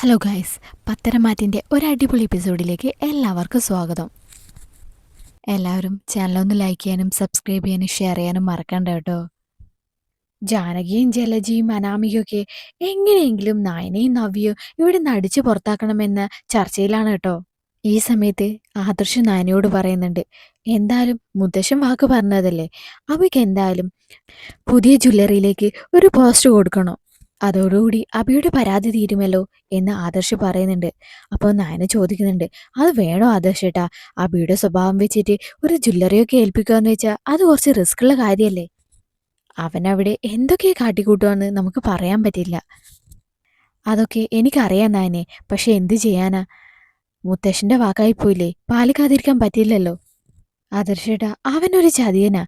Hello guys പത്തരമാറ്റിന്റെ ഒരു അടിപൊളി എപ്പിസോഡിലേക്ക് എല്ലാവർക്കും സ്വാഗതം. എല്ലാവരും ചാനൽ ഒന്ന് ലൈക്ക് ചെയ്യാനും സബ്സ്ക്രൈബ് ചെയ്യാനും ഷെയർ ചെയ്യാനും മറക്കണ്ട കേട്ടോ. ജാനകിയും ജലജിയും അനാമികയൊക്കെ എങ്ങനെയെങ്കിലും നയനയും നവ്യയും ഇവിടെ നിന്ന് അടിച്ചു പുറത്താക്കണമെന്ന ചർച്ചയിലാണ് കേട്ടോ. ഈ സമയത്ത് ആദർശ് നയനയോട് പറയുന്നുണ്ട് എന്തായാലും മുത്തശ്ശൻ വാക്ക് പറഞ്ഞതല്ലേ? അവയ്ക്ക് എന്തായാലും പുതിയ ജ്വല്ലറിയിലേക്ക് ഒരു പോസ്റ്റ് കൊടുക്കണം. അതോടുകൂടി അബിയുടെ പരാതി തീരുമല്ലോ എന്ന് ആദർശ് പറയുന്നുണ്ട്. അപ്പോൾ നയന ചോദിക്കുന്നുണ്ട് അത് വേണോ ആദർശ് ഏട്ടാ? അബിയുടെ സ്വഭാവം വെച്ചിട്ട് ഒരു ജ്വല്ലറിയൊക്കെ ഏൽപ്പിക്കുക എന്ന് വെച്ചാൽ അത് കുറച്ച് റിസ്ക് ഉള്ള കാര്യമല്ലേ അവനവിടെ എന്തൊക്കെ കാട്ടിക്കൂട്ടുമെന്ന് നമുക്ക് പറയാൻ പറ്റില്ല. അതൊക്കെ എനിക്കറിയാം നായനെ പക്ഷെ എന്ത് ചെയ്യാനാ? മുത്തശ്ശന്റെ വാക്കായി പോയില്ലേ? പാലിക്കാതിരിക്കാൻ പറ്റില്ലല്ലോ. ആദർശേട്ടാ അവനൊരു ചതിയനാ.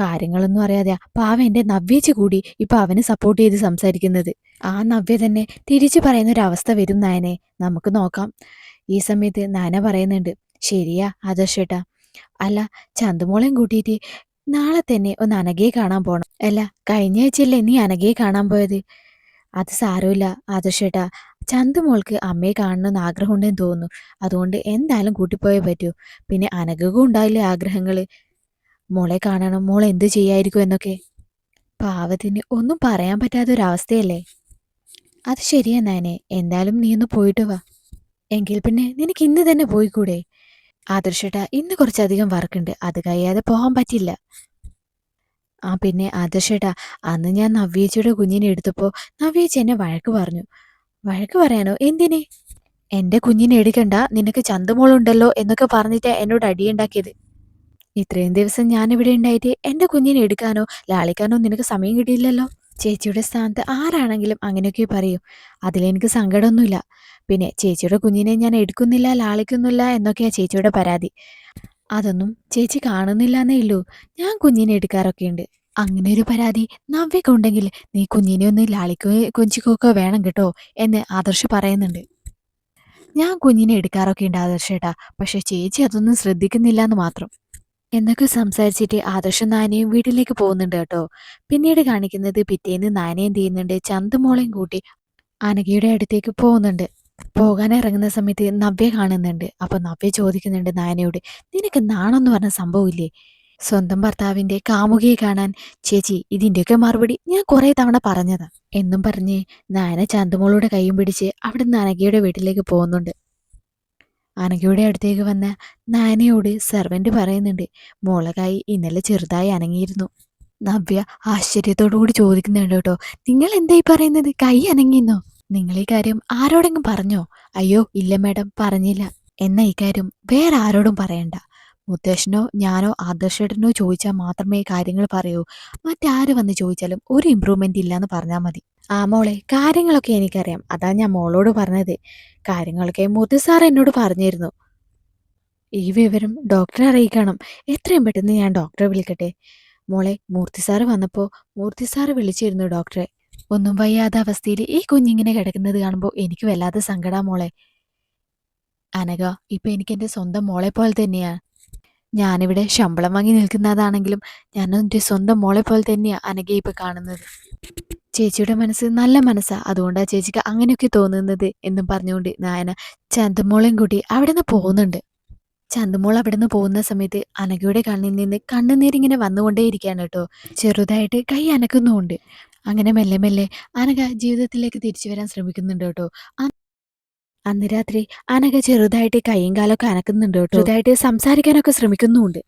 കാര്യങ്ങളൊന്നും അറിയാതെ. പാവ എന്റെ നവ്യച്ചു കൂടി ഇപ്പൊ അവന് സപ്പോർട്ട് ചെയ്ത് സംസാരിക്കുന്നത്. ആ നവ്യ തന്നെ തിരിച്ചു പറയുന്ന ഒരു അവസ്ഥ വരും നയനെ. നമുക്ക് നോക്കാം. ഈ സമയത്ത് നാന പറയുന്നുണ്ട് ശരിയാ ആദർശേട്ടാ അല്ല ചന്തുമോളെയും കൂട്ടിയിട്ട് നാളെ തന്നെ ഒന്ന് അനഘയെ കാണാൻ പോകണം അല്ല കഴിഞ്ഞ ആഴ്ചയല്ലേ നീ അനഘയെ കാണാൻ പോയത്? അത് സാരമില്ല ആദർശേട്ടാ ചന്തുമോൾക്ക് അമ്മയെ കാണണമെന്ന് ആഗ്രഹമുണ്ടെന്ന് തോന്നുന്നു. അതുകൊണ്ട് എന്തായാലും കൂട്ടിപ്പോയേ പറ്റൂ. പിന്നെ അനഘക്കും ഉണ്ടാവില്ലേ ആഗ്രഹങ്ങൾ? മോളെ കാണണം മോൾ എന്ത് ചെയ്യായിരിക്കും എന്നൊക്കെ. പാവത്തിന് ഒന്നും പറയാൻ പറ്റാത്ത ഒരവസ്ഥയല്ലേ അത് ശരിയാ നാനെ എന്തായാലും നീ ഒന്ന് പോയിട്ട് വാ. എങ്കിൽ പിന്നെ നിനക്ക് ഇന്ന് തന്നെ പോയിക്കൂടെ? ആദർശേട്ടാ ഇന്ന് കുറച്ചധികം വർക്കുണ്ട് അത് കഴിയാതെ പോകാൻ പറ്റില്ല. ആ പിന്നെ ആദർശേട്ടാ അന്ന് ഞാൻ നവ്യേച്ചിയുടെ കുഞ്ഞിനെ എടുത്തപ്പോൾ നവ്യേച്ചി എന്നെ വഴക്ക് പറഞ്ഞു. വഴക്ക് പറയാനോ? എന്തിനെ? എന്റെ കുഞ്ഞിനെ എടുക്കണ്ട നിനക്ക് ചന്തമോളുണ്ടല്ലോ എന്നൊക്കെ പറഞ്ഞിട്ട് എന്നോട് അടിയുണ്ടാക്കിയത്. ഇത്രയും ദിവസം ഞാൻ ഇവിടെ ഉണ്ടായിട്ട് എന്റെ കുഞ്ഞിനെ എടുക്കാനോ ലാളിക്കാനോ നിനക്ക് സമയം കിട്ടിയില്ലല്ലോ? ചേച്ചിയുടെ സ്ഥാനത്ത് ആരാണെങ്കിലും അങ്ങനെയൊക്കെ പറയും. അതിലെനിക്ക് സങ്കടമൊന്നുമില്ല. പിന്നെ ചേച്ചിയുടെ കുഞ്ഞിനെ ഞാൻ എടുക്കുന്നില്ല ലാളിക്കുന്നില്ല എന്നൊക്കെയാ ചേച്ചിയുടെ പരാതി. അതൊന്നും ചേച്ചി കാണുന്നില്ല എന്നേ ഉള്ളൂ. ഞാൻ കുഞ്ഞിനെ എടുക്കാറൊക്കെ ഉണ്ട്. അങ്ങനെ ഒരു പരാതി നവ്യൊക്കെ ഉണ്ടെങ്കിൽ നീ കുഞ്ഞിനെ ഒന്ന് ലാളിക്കുകയോ കൊഞ്ചിക്കോക്കോ വേണം കേട്ടോ എന്ന് ആദർശ് പറയുന്നുണ്ട്. ഞാൻ കുഞ്ഞിനെ എടുക്കാറൊക്കെ ഉണ്ട് ആദർശേട്ടാ പക്ഷെ ചേച്ചി അതൊന്നും ശ്രദ്ധിക്കുന്നില്ല എന്ന് മാത്രം. എന്നൊക്കെ സംസാരിച്ചിട്ട് ആദർശം നാനയും വീട്ടിലേക്ക് പോകുന്നുണ്ട് കേട്ടോ. പിന്നീട് കാണിക്കുന്നത് പിറ്റേന്ന് നാനയും ചെയ്യുന്നുണ്ട്? ചന്തുമോളെയും കൂട്ടി അനഘയുടെ അടുത്തേക്ക് പോകുന്നുണ്ട്. പോകാൻ ഇറങ്ങുന്ന സമയത്ത് നവ്യ കാണുന്നുണ്ട്. അപ്പൊ നവ്യ ചോദിക്കുന്നുണ്ട് നാനയോട് നിനക്ക് നാണെന്ന് പറഞ്ഞ സംഭവമില്ലേ സ്വന്തം ഭർത്താവിന്റെ കാമുകിയെ കാണാൻ. ചേച്ചി ഇതിന്റെയൊക്കെ മറുപടി ഞാൻ കുറെ തവണ പറഞ്ഞതാ. എന്നും പറഞ്ഞ് നാന ചന്തുമോളുടെ കൈയും പിടിച്ച് അവിടുന്ന് അനഘയുടെ വീട്ടിലേക്ക് പോകുന്നുണ്ട്. അനഘയുടെ അടുത്തേക്ക് വന്ന നാനയോട് സെർവന്റ് പറയുന്നുണ്ട് മുളകായി ഇന്നലെ ചെറുതായി അനങ്ങിയിരുന്നു. നവ്യ ആശ്ചര്യത്തോടു കൂടി ചോദിക്കുന്നുണ്ട് കേട്ടോ നിങ്ങൾ എന്തായി പറയുന്നത്? കൈ അനങ്ങിയെന്നോ? നിങ്ങൾ ഈ കാര്യം ആരോടെങ്കിലും പറഞ്ഞോ? അയ്യോ ഇല്ല മാഡം പറഞ്ഞില്ല. എന്ന ഈ കാര്യം വേറെ ആരോടും പറയണ്ട. മുത്തശ്ശനോ ഞാനോ ആദർശേട്ടനോ ചോദിച്ചാൽ മാത്രമേ കാര്യങ്ങൾ പറയൂ. മറ്റാര് വന്ന് ചോദിച്ചാലും ഒരു ഇമ്പ്രൂവ്മെന്റ് ഇല്ലാന്ന് പറഞ്ഞാൽ മതി. ആ മോളെ കാര്യങ്ങളൊക്കെ എനിക്കറിയാം. അതാ ഞാൻ മോളോട് പറഞ്ഞത്. കാര്യങ്ങളൊക്കെ മുത്തു സാർ എന്നോട് പറഞ്ഞിരുന്നു. ഈ വിവരം ഡോക്ടറെ അറിയിക്കണം. എത്രയും പെട്ടെന്ന് ഞാൻ ഡോക്ടറെ വിളിക്കട്ടെ. മോളെ മൂർത്തി സാറ് വന്നപ്പോൾ മൂർത്തി സാറ് വിളിച്ചിരുന്നു ഡോക്ടറെ ഒന്നും വയ്യാത്ത അവസ്ഥയിൽ ഈ കുഞ്ഞിങ്ങനെ കിടക്കുന്നത് കാണുമ്പോൾ എനിക്ക് വല്ലാതെ സങ്കടാ മോളെ. അനഘ ഇപ്പം എനിക്ക് എന്റെ സ്വന്തം മോളെ പോലെ തന്നെയാ. ഞാനിവിടെ ശമ്പളം വാങ്ങി നിൽക്കുന്നതാണെങ്കിലും ഞാൻ എന്റെ സ്വന്തം മോളെ പോലെ തന്നെയാണ് അനഘയെ ഇപ്പോൾ കാണുന്നത്. ചേച്ചിയുടെ മനസ്സ് നല്ല മനസ്സാണ് അതുകൊണ്ടാണ് ചേച്ചിക്ക് അങ്ങനെയൊക്കെ തോന്നുന്നത് എന്നും പറഞ്ഞുകൊണ്ട് നായന ചന്തമോളെയും കൂട്ടി അവിടെ നിന്ന് പോകുന്നുണ്ട്. ചന്തമോൾ അവിടെ നിന്ന് പോകുന്ന സമയത്ത് അനഘയുടെ കണ്ണിൽ നിന്ന് കണ്ണുനീരിങ്ങനെ വന്നുകൊണ്ടേയിരിക്കുകയാണ് കേട്ടോ. ചെറുതായിട്ട് കൈ അനക്കുന്നുമുണ്ട്. അങ്ങനെ മെല്ലെ മെല്ലെ അനഘ ജീവിതത്തിലേക്ക് തിരിച്ചു വരാൻ ശ്രമിക്കുന്നുണ്ട് കേട്ടോ. അന്ന് രാത്രി അനഘ ചെറുതായിട്ട് കൈയും കാലൊക്കെ അനക്കുന്നുണ്ട് ചെറുതായിട്ട് സംസാരിക്കാനൊക്കെ ശ്രമിക്കുന്നുമുണ്ട്.